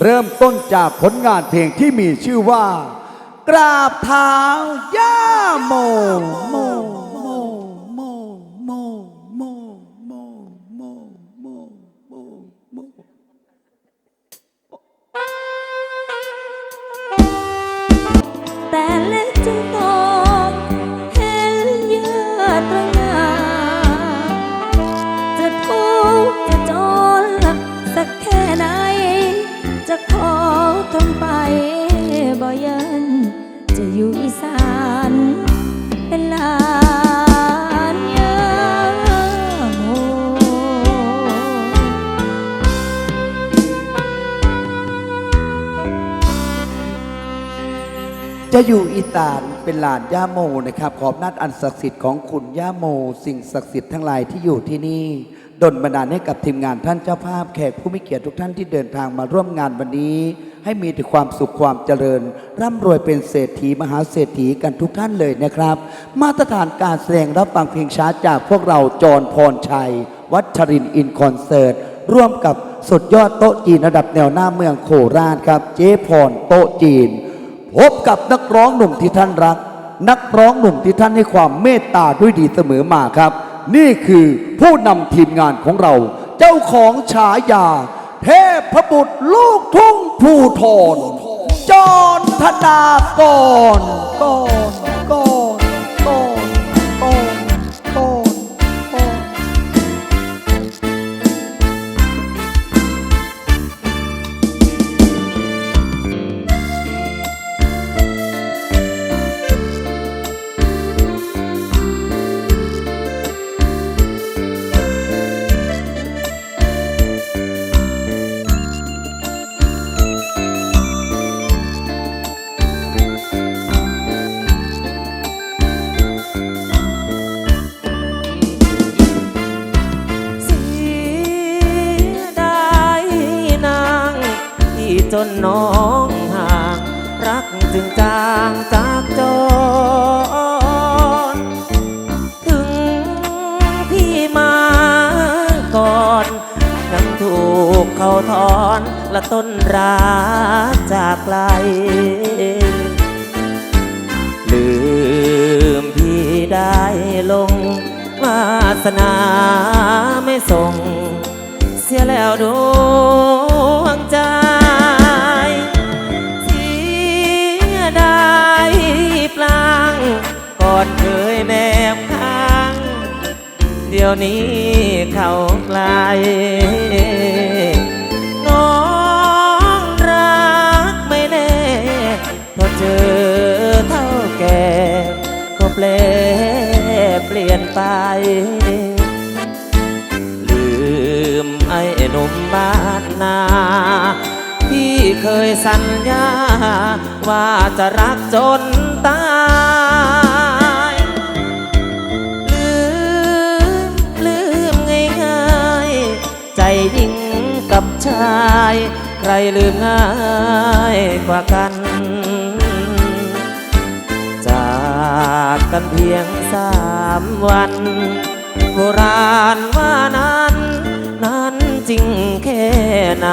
เริ่มต้นจากผลงานเพลงที่มีชื่อว่า กราบเท้าย่าโมโม อยู่อีตานเป็นหลานย่าโมนะครับ ขอบนัดอันศักดิ์สิทธิ์ของคุณย่าโม สิ่งศักดิ์สิทธิ์ทั้งหลายที่อยู่ที่นี่ดลบันดาลให้กับทีมงานท่านเจ้าภาพแขกผู้มีเกียรติทุกท่านที่เดินทางมาร่วมงานวันนี้ ให้มีแต่ความสุขความเจริญ ร่ำรวยเป็นเศรษฐีมหาเศรษฐีกันทุกท่านเลยนะครับ มาตรฐานการแสดงรับฟังเพลงช้าจากพวกเราจรพรชัย วัชรินอินคอนเสิร์ตร่วมกับสุดยอดโต๊ะจีนระดับแนวหน้าเมืองโคราชครับ เจ๊พรโต๊ะจีน พบกับนักร้องหนุ่มที่ท่านรัก นักร้องหนุ่มที่ท่านให้ความเมตตาด้วยดีเสมอมาครับ นี่คือผู้นำทีมงานของเรา เจ้าของฉายา เทพบุตรลูกทุ่งภูทรจอนธนากรกร กเขาทอนและต้นรักจากไกล ลืมพี่ได้ลงวาสนาไม่ส่ง เสียแล้วดวงใจเสียดายปลางกอนเคยแนบข้าง เดี๋ยวนี้เขาไกล ไป ลืมไอ้หนุ่มบ้านนาที่เคยสัญญา ว่าจะรักจนตายลืมลืมง่ายๆ ใจยิ่งกับชาย ใครลืมง่ายกว่ากัน จากกันเพียง สามวัน โบราณว่านั้น นั้นจริงแค่ไหน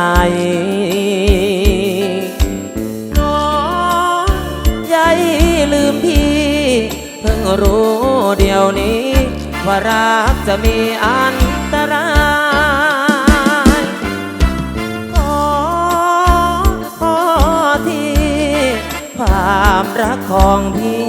น้องใยลืมพี่ เพิ่งรู้เดี๋ยวนี้ ว่ารักจะมีอันตรายขอขอที่ความรักของพี่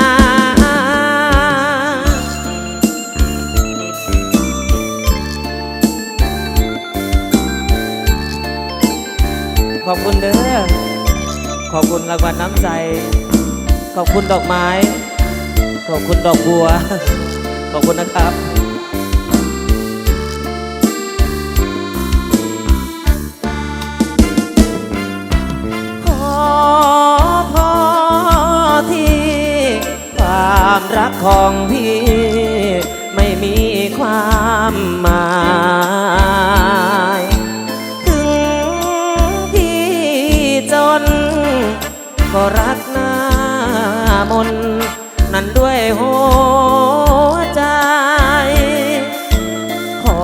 ขอบคุณเด้อขอบคุณรางวัลน้ำใจ ขอบคุณดอกไม้ ขอบคุณดอกบัว ขอบคุณนะครับความรักของพี่ ไม่มีความหมาย ก็รักหน้ามนนั้นด้วยหัวใจ ขอ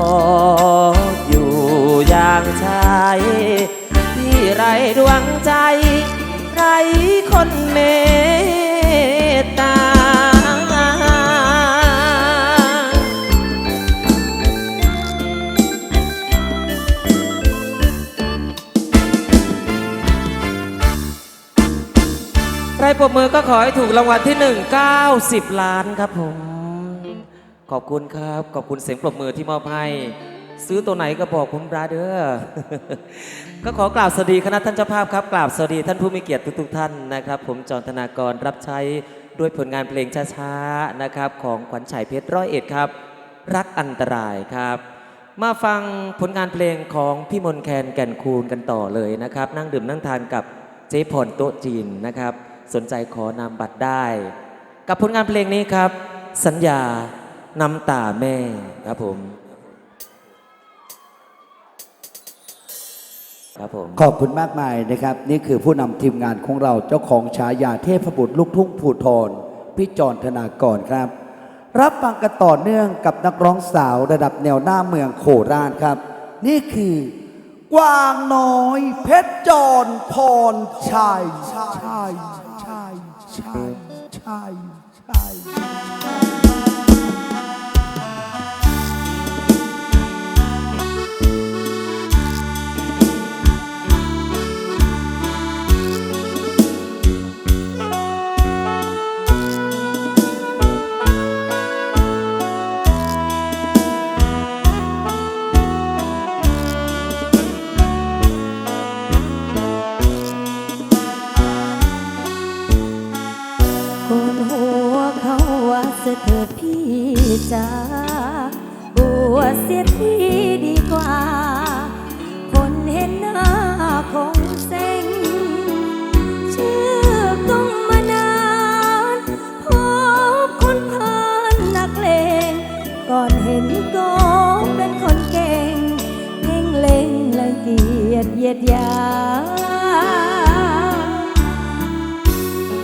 อยู่อย่างชายที่ไรดวงใจ ไรคนเม ปรบมือก็ขอให้ถูกรางวัลที่ 1 90 ล้านครับผม ขอบคุณครับ ขอบคุณเสียงปรบมือที่มอบให้ ซื้อตัวไหนก็บอกผมบราเดอร์ก็ขอกราบสวัสดีคณะท่านเจ้าภาพครับกราบสวัสดีท่านผู้มีเกียรติทุกๆท่านนะครับ ผมจอนธนากรรับใช้ด้วยผลงานเพลงช้าๆนะครับของขวัญชัยเพชรร้อยเอ็ดครับ รักอันตรายครับ มาฟังผลงานเพลงของพี่มนแคนแก่นคูณกันต่อเลยนะครับ นั่งดื่มนั่งทานกับเจ๊พรโต๊ะจีนนะครับ สนใจขอนามบัตรได้ กับผลงานเพลงนี้ครับ สัญญาน้ำตาแม่ครับผมครับผมขอบคุณมากมายนะครับ นี่คือผู้นำทีมงานของเราเจ้าของฉายาเทพบุตรลูกทุ่งผูทรพี่จรธนากรครับ รับฟังกันต่อเนื่องกับนักร้องสาวระดับแนวหน้าเมืองโคราชครับ นี่คือกวางน้อย เพชรจรพรชัยชัย ชัยชัยชัยชั จ้าบวชเสียทีดีกว่า คนเห็นหน้าคงเซ็งชื่อต้องมานานพบคนผ่านนักเลงก่อนเห็นก็เป็นคนเก่งเพ่งเล็งละเกียดเยียดยา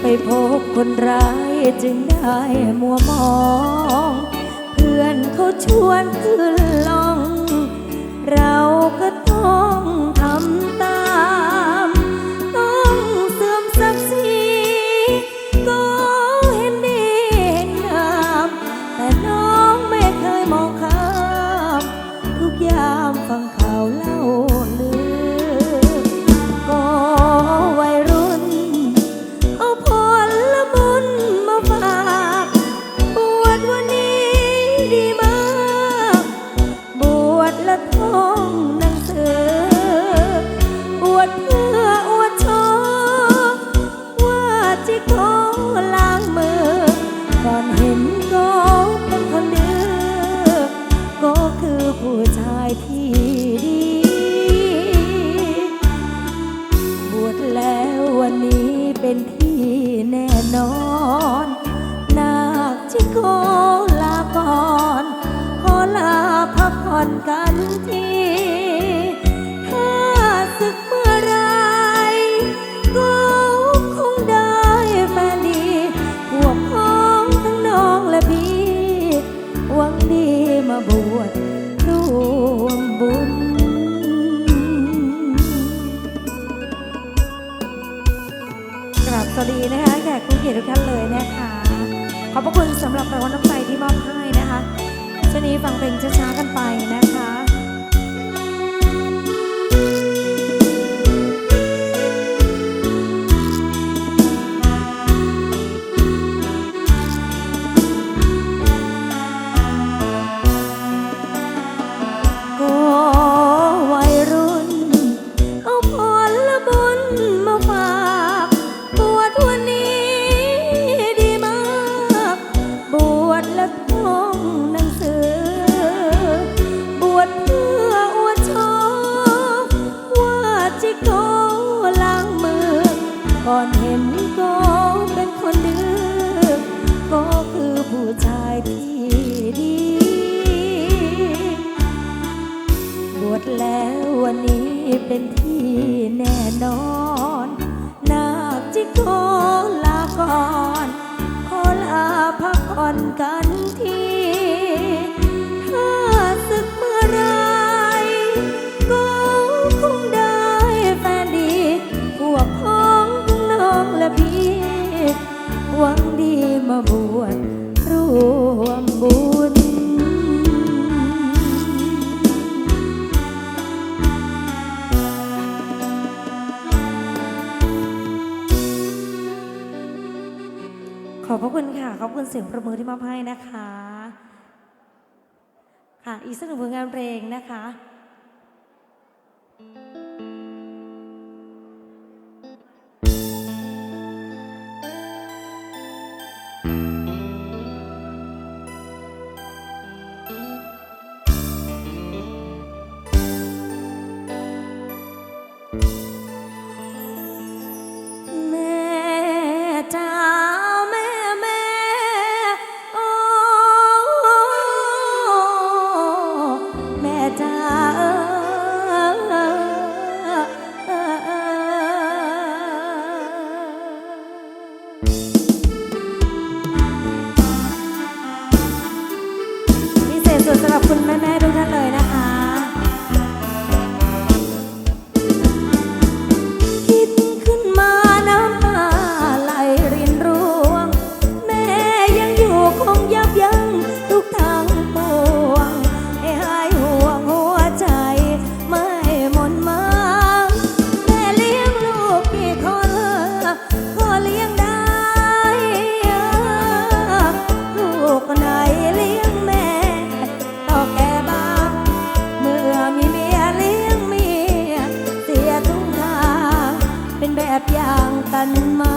ไปพบคนร้ายจึงได้มัวมอง พื่อนเขาชวนขึ้นลอง เราก็ต้องทำตา บวชร่วมบุญ กราบสวัสดีนะคะแขกผู้เกียรติทุกท่านเลยนะคะ ขอบพระคุณสำหรับรางวัลน้ำใจที่มอบให้นะคะชนี้ฟังเพลงช้าๆกันไปนะคะ คุณเสียงประมือที่มอบให้นะคะ ค่ะ อีกสักหนึ่งผลงานเพลงนะคะ เลี้ยงแม่ต่อแก่บาเมื่อมีเมียเลี้ยงเมียเสียทุกทาเป็นแบบอย่างกันมา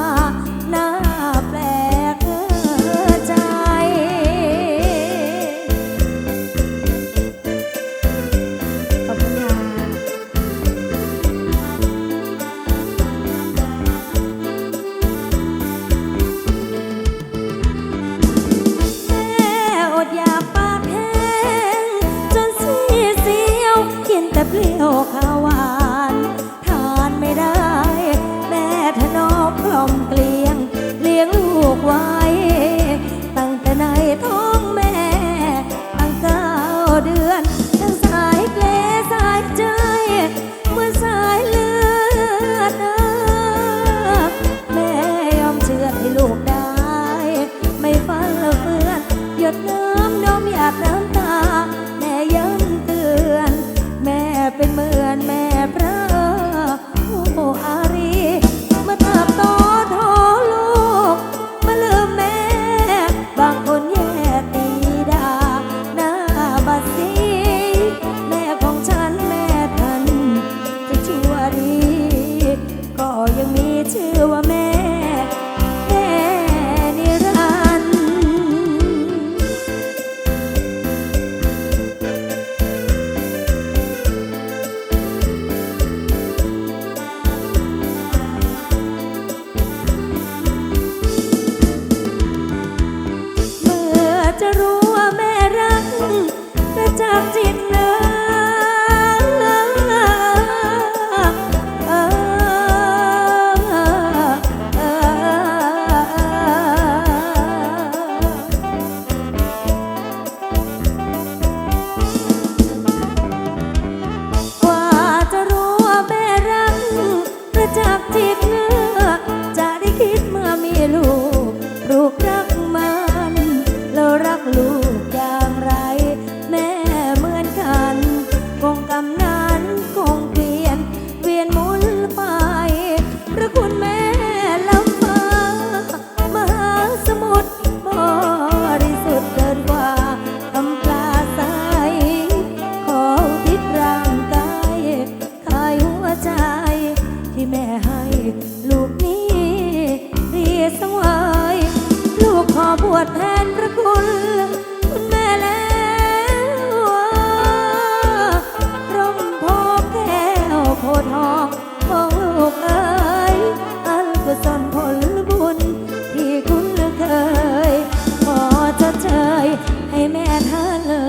ลอ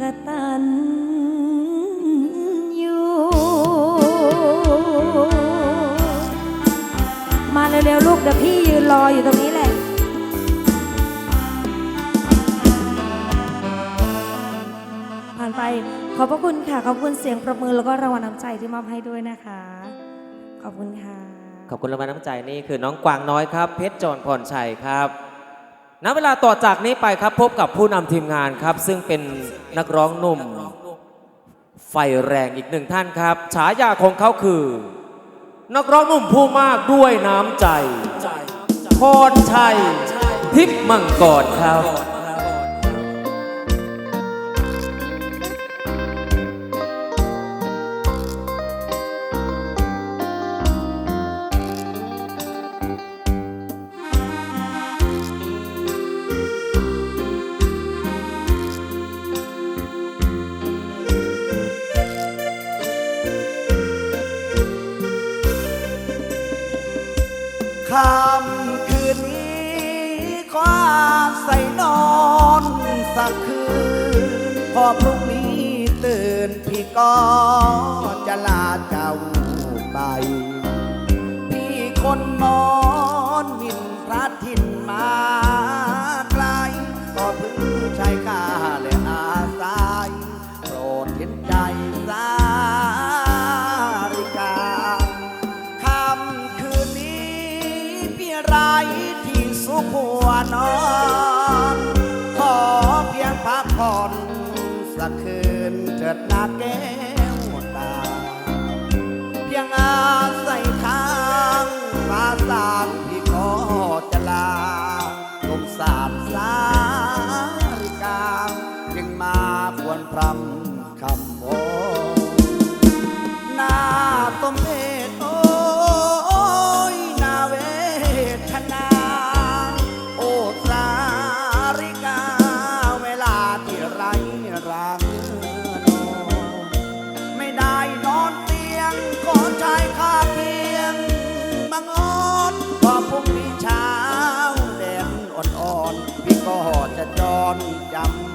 กะตันอยู่ มาเร็วๆลูกเดี๋ยวพี่ยืนรออยู่ตรงนี้แหละผ่านไปขอบพระคุณค่ะ ขอบคุณเสียงประมือแล้วก็รางวัลน้ำใจที่มอบให้ด้วยนะคะ ขอบคุณค่ะ ขอบคุณรางวัลน้ำใจนี่คือน้องกวางน้อยครับ เพชรจรพรชัยครับ ณเวลาต่อจากนี้ไปครับพบกับผู้นำทีมงานครับ ซึ่งเป็นนักร้องหนุ่ม ไฟแรงอีกหนึ่งท่านครับ ฉายาของเขาคือ นักร้องหนุ่มผู้มากด้วยน้ำใจพรชัยทิพย์มังกรครับ ใส่นอนสักคืน พอพรุ่งนี้ตื่นพี่ก็จะลาเจ้าไปพี่คนมอนมินพระถิ่นมาไกลก็พึ่งใช้กาและอาศัยโปรดเห็นใจสาริกาคำคืนนี้พี่ไรที่สุขหัวนอน เถิดนาแก้วตา เพียงอาศัยทางมาสานพี่ขอ พรุ่งนี้เช้าแดดอ่อนๆพี่ก็จะจอนจำ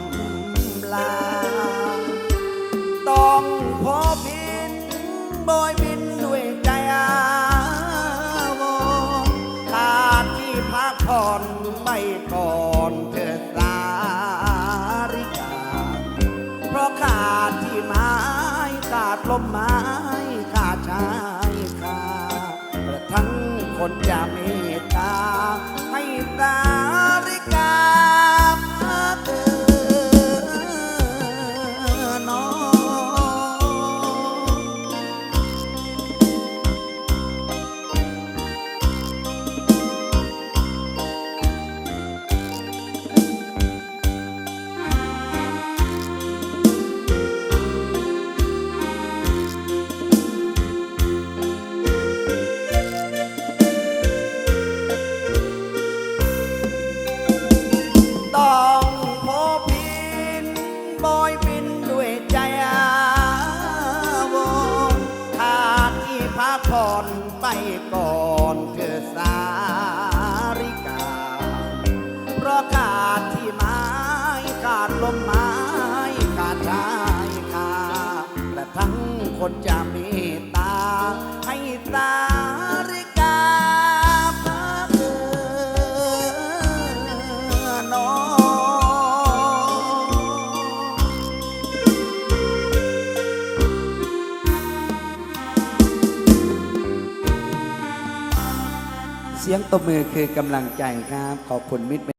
พักผ่อนไปก่อนเธอสา ตบมือคือกำลังใจครับ ขอบคุณมิตร